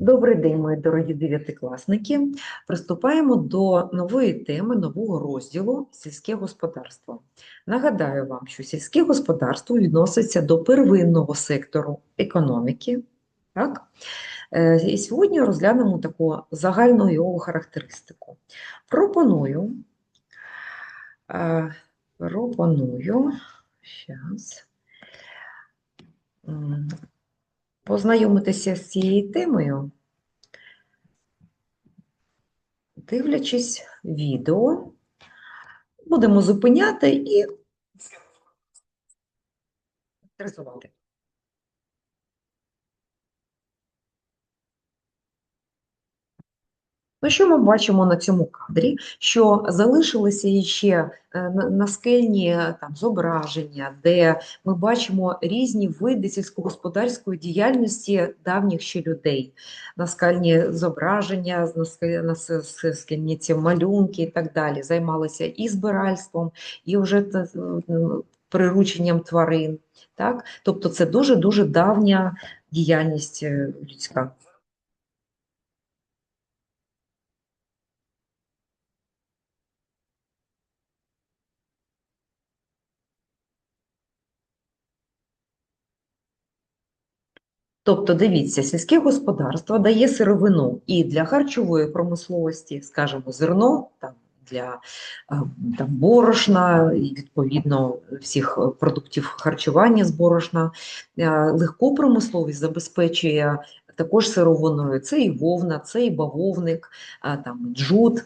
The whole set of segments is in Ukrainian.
Добрий день, мої дорогі дев'ятикласники. Приступаємо до нової теми, нового розділу сільське господарство. Нагадаю вам, що сільське господарство відноситься до первинного сектору економіки. Так? Е, І сьогодні розглянемо таку загальну його характеристику. Пропоную, е, пропоную, м, познайомитися з цією темою, дивлячись відео, будемо зупиняти і характеризувати. Ну, що ми бачимо на цьому кадрі? Що залишилися ще е, на- наскельні е, там, зображення, де ми бачимо різні види сільськогосподарської діяльності давніх ще людей. Наскальні зображення, наска- нас- ці малюнки і так далі. Займалися і збиральством, і вже прирученням тварин. Так? Тобто це дуже-дуже давня діяльність е, людська. Тобто, дивіться, сільське господарство дає сировину і для харчової промисловості, скажімо, зерно, там, для е, там, борошна, і відповідно всіх е, продуктів харчування з борошна. Е, Легку промисловість забезпечує також сировиною. Це і вовна, це і бавовник, там, джут.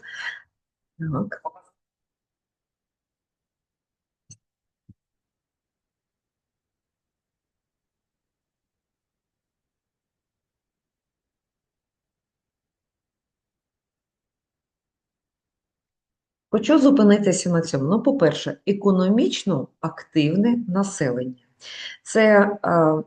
Так. Хочу зупинитися на цьому. Ну, по-перше, економічно активне населення. Це е,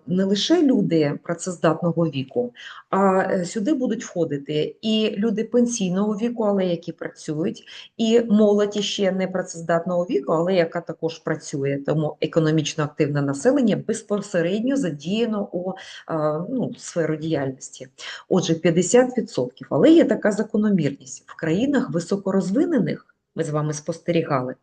не лише люди працездатного віку, а е, сюди будуть входити і люди пенсійного віку, але які працюють, і молодь ще не працездатного віку, але яка також працює. Тому економічно активне населення безпосередньо задіяно у е, ну, сферу діяльності. Отже, 50%. Але є така закономірність в країнах високорозвинених ми з вами спостерігали,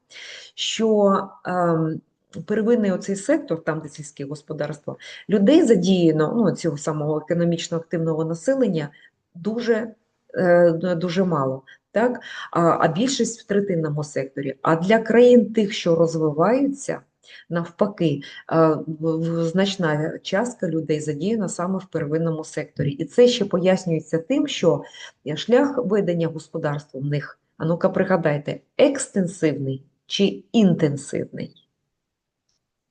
що ем, первинний оцей сектор, там де сільське господарство, людей задіяно, ну, цього самого економічно активного населення, дуже, е, дуже мало. Так? А, а більшість в третинному секторі. А для країн тих, що розвиваються, навпаки, е, значна частка людей задіяна саме в первинному секторі. І це ще пояснюється тим, що е, шлях ведення господарства в них, а ну-ка пригадайте, екстенсивний чи інтенсивний?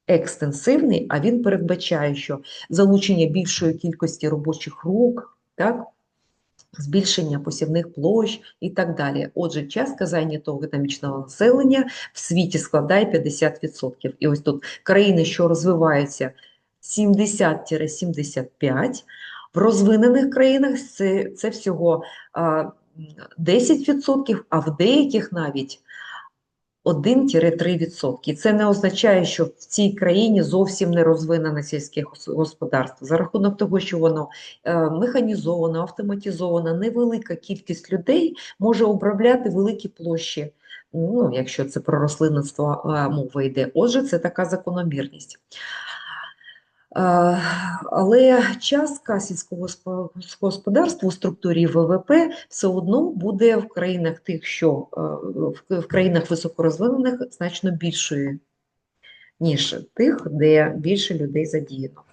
Екстенсивний, а він передбачає, що залучення більшої кількості робочих рук, так? збільшення посівних площ і так далі. Отже, частка зайнятого економічного населення в світі складає 50%. І ось тут країни, що розвиваються 70-75%, в розвинених країнах це, це всього 10%, а в деяких навіть 1-3%. Це не означає, що в цій країні зовсім не розвинене сільське господарство. За рахунок того, що воно е, механізовано, автоматизовано, невелика кількість людей може обробляти великі площі. Ну, якщо це про рослинництво е, мова йде. Отже, це така закономірність. Е, Але частка сільського спо- господарства у структурі ВВП все одно буде в країнах тих, що е, в країнах високорозвинених значно більшою, ніж тих, де більше людей задіяно.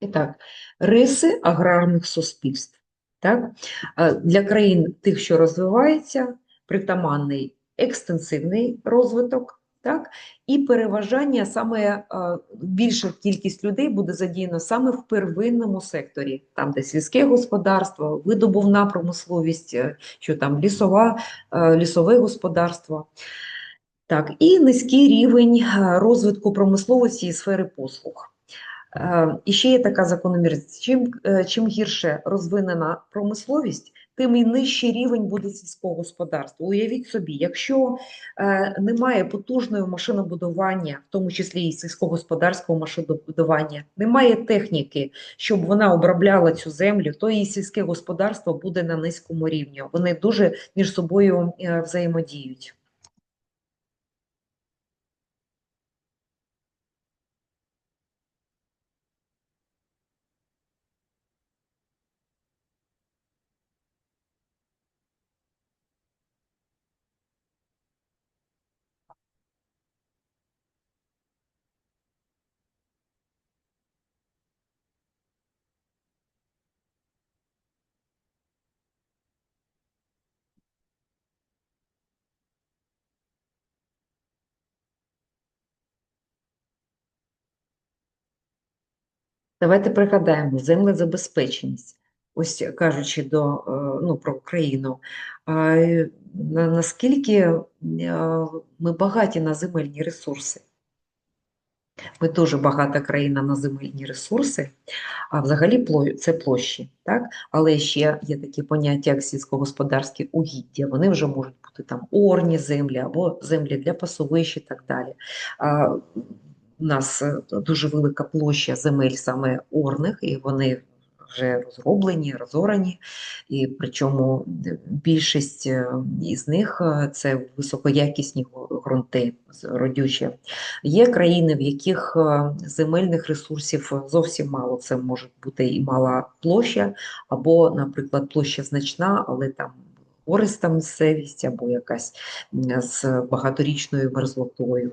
І так, риси аграрних суспільств. Так? Для країн тих, що розвиваються, притаманний екстенсивний розвиток, так? і переважання саме більша кількість людей буде задіяно саме в первинному секторі, там, де сільське господарство, видобувна промисловість, е, що там лісова, е, лісове господарство. Так, І низький рівень е, розвитку промисловості і сфери послуг. Е, і ще є така закономірність: чим е, чим гірше розвинена промисловість, тим і нижчий рівень буде сільського господарства. Уявіть собі, якщо е, немає потужного машинобудування, в тому числі і сільськогосподарського машинобудування, немає техніки, щоб вона обробляла цю землю, то і сільське господарство буде на низькому рівні. Вони дуже між собою взаємодіють. Давайте пригадаємо землезабезпеченість. Ось кажучи до, е, ну, про Україну, наскільки е, ми багаті на земельні ресурси? Ми дуже багата країна на земельні ресурси, а взагалі це площі. так? Але ще є такі поняття, як сільськогосподарські угіддя. Вони вже можуть бути там орні землі або землі для пасовищ і так далі. У нас е, дуже велика площа земель саме орних, і вони вже розроблені, розорані, і причому більшість е, із них е, це високоякісні ґрунти родючі. Є країни, в яких земельних ресурсів зовсім мало. Це може бути і мала площа, або, наприклад, площа значна, але там гориста місцевість, або якась з багаторічною мерзлотою.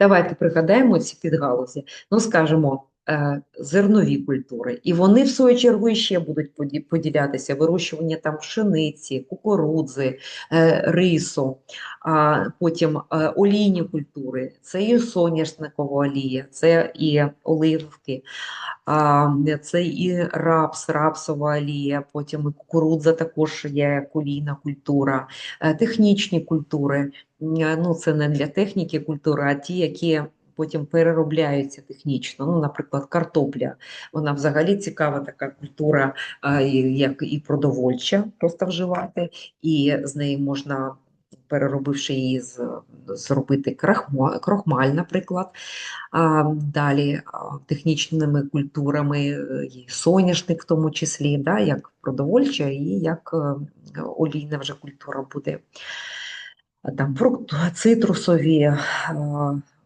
Давайте пригадаємо ці підгалузі. Ну, скажімо, е, зернові культури, і вони, в свою чергу, ще будуть поділятися: вирощування там пшениці, кукурудзи, е, рису, а потім е, олійні культури, це і соняшникова олія, це і оливки, це і рапс, рапсова олія, потім і кукурудза також є олійна культура, технічні культури. Ну, Це не для техніки культури, а ті, які потім переробляються технічно. Ну, Наприклад, картопля. Вона взагалі цікава така культура, як і продовольча, просто вживати, і з неї можна. Переробивши її, зробити крохмаль, наприклад. А, Далі технічними культурами, е, соняшник в тому числі, да, як продовольча і як е, олійна вже культура буде там фрукт, цитрусові,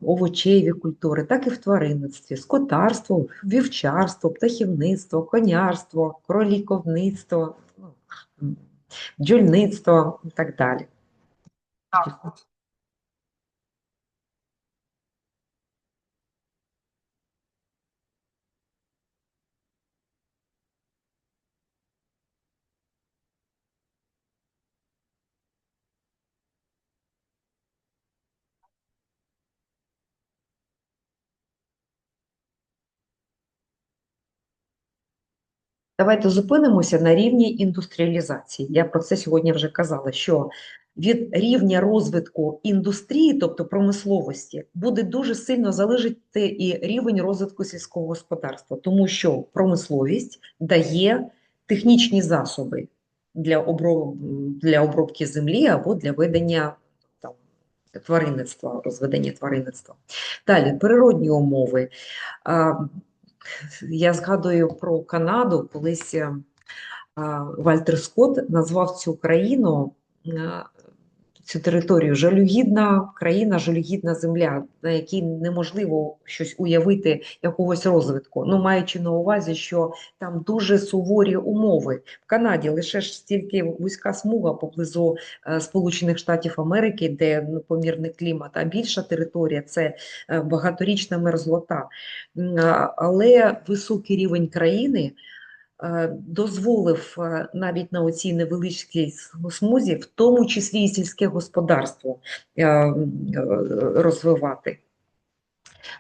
овочеві культури, так і в тваринництві, скотарство, вівчарство, птахівництво, конярство, кроліковництво, ну, бджільництво і так далі. Давайте зупинимося на рівні індустріалізації. Я про це сьогодні вже казала, що від рівня розвитку індустрії, тобто промисловості, буде дуже сильно залежати і рівень розвитку сільського господарства, тому що промисловість дає технічні засоби для оброб... для обробки землі або для ведення там, тваринництва, розведення тваринництва. Далі природні умови. Я згадую про Канаду, колись Вальтер Скотт назвав цю країну цю територію. Жалюгідна країна, жалюгідна земля, на якій неможливо щось уявити якогось розвитку. Ну, маючи на увазі, що там дуже суворі умови. В Канаді лише ж стільки вузька смуга поблизу е, Сполучених Штатів Америки, де ну, помірний клімат, а більша територія це е, багаторічна мерзлота. Але високий рівень країни. Е, дозволив е, навіть на оцій невеличкій смузі, в тому числі і сільське господарство е, розвивати.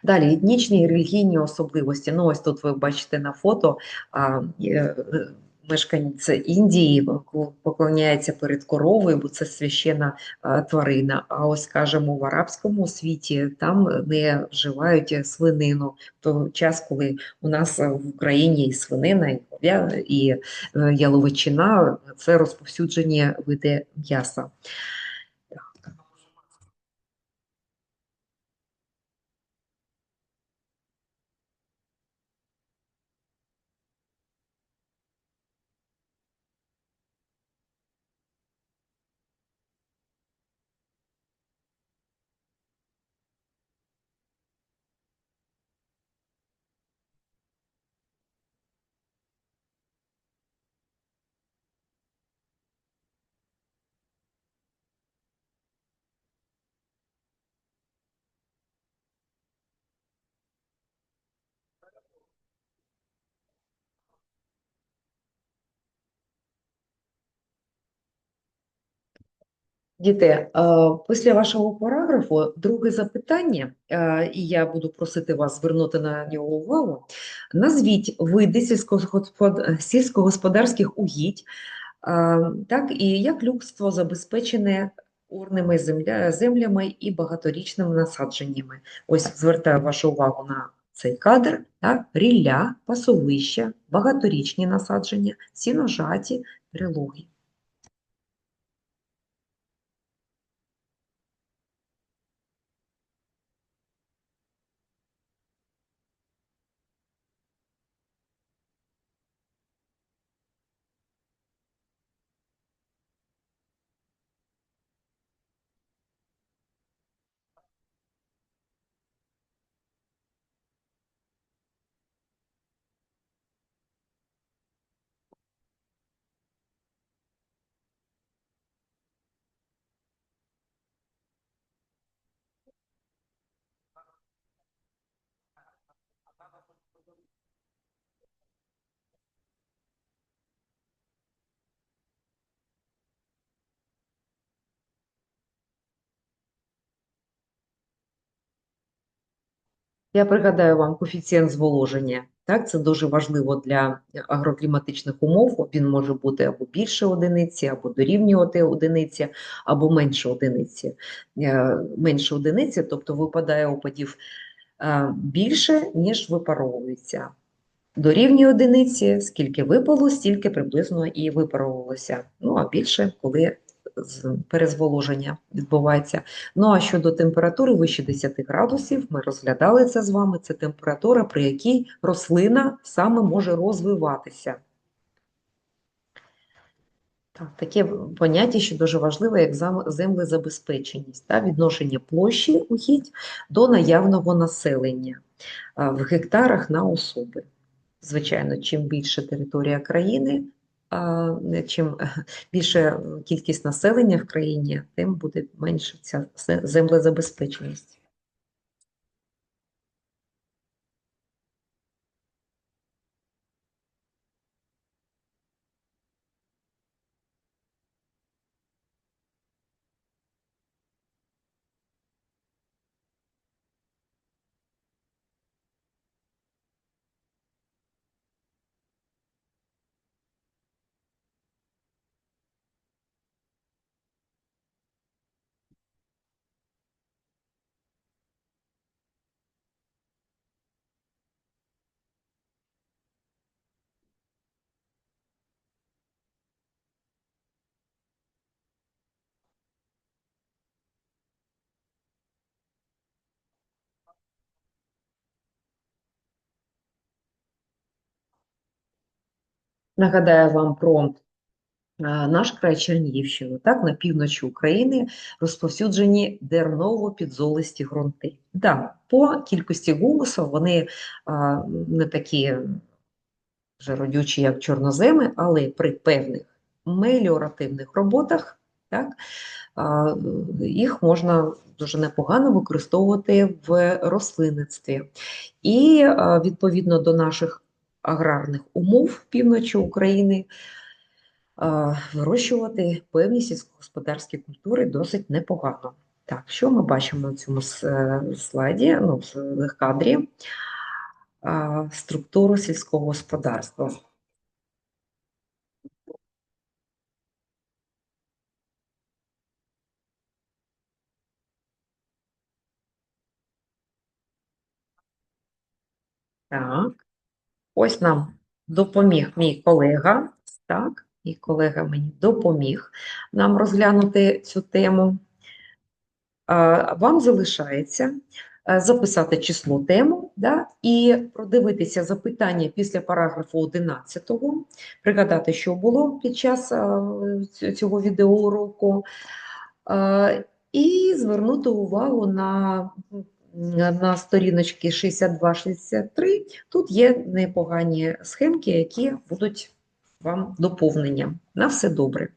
Далі етнічні і релігійні особливості. Ну, ось тут ви бачите на фото мешканець Індії поклоняється перед коровою, бо це священна тварина. А ось, скажімо, в арабському світі там не вживають свинину. В той час, коли у нас в Україні і свинина, і і е, яловичина це розповсюджені види м'яса. Діти, е, після вашого параграфу друге запитання, е, і я буду просити вас звернути на нього увагу. Назвіть види сільськогосподарських угідь, е, так, і як людство забезпечене орними землями і багаторічними насадженнями. Ось звертаю вашу увагу на цей кадр, так, рілля, пасовища, багаторічні насадження, сіножаті, прилоги. Я пригадаю вам коефіцієнт зволоження. Так, Це дуже важливо для агрокліматичних умов. Він може бути або більше одиниці, або дорівнювати одиниці, або менше одиниці. Е, менше одиниці, тобто випадає опадів е, більше, ніж випаровується. Дорівнює одиниці, скільки випало, стільки приблизно і випаровувалося. Ну а більше, коли перезволоження відбувається. Ну а щодо температури вище 10 градусів, ми розглядали це з вами. Це температура, при якій рослина саме може розвиватися. Так, Таке поняття, що дуже важливе, як землезабезпеченість та відношення площі ухідь до наявного населення в гектарах на особи. Звичайно, чим більше територія країни, чим більше кількість населення в країні, тим буде менше ця землезабезпеченість. Нагадаю вам про наш край Чернігівщину, так, на півночі України розповсюджені дерново-підзолисті ґрунти. Да, по кількості гумусу вони а, не такі вже родючі, як чорноземи, але при певних меліоративних роботах так, а, їх можна дуже непогано використовувати в рослинництві. І а, відповідно до наших аграрних умов півночі України вирощувати певні сільськогосподарські культури досить непогано. Так, що ми бачимо на цьому е, слайді, ну, в кадрі? Структуру сільського господарства. Так, ось нам допоміг мій колега. Так, мій колега мені допоміг нам розглянути цю тему. Вам залишається е, записати число тему да, і продивитися запитання після параграфу 11, пригадати, що було під час цього відеоуроку, е, і звернути увагу на, на, сторіночці сторіночки 62-63. Тут є непогані схемки, які будуть вам доповненням. На все добре.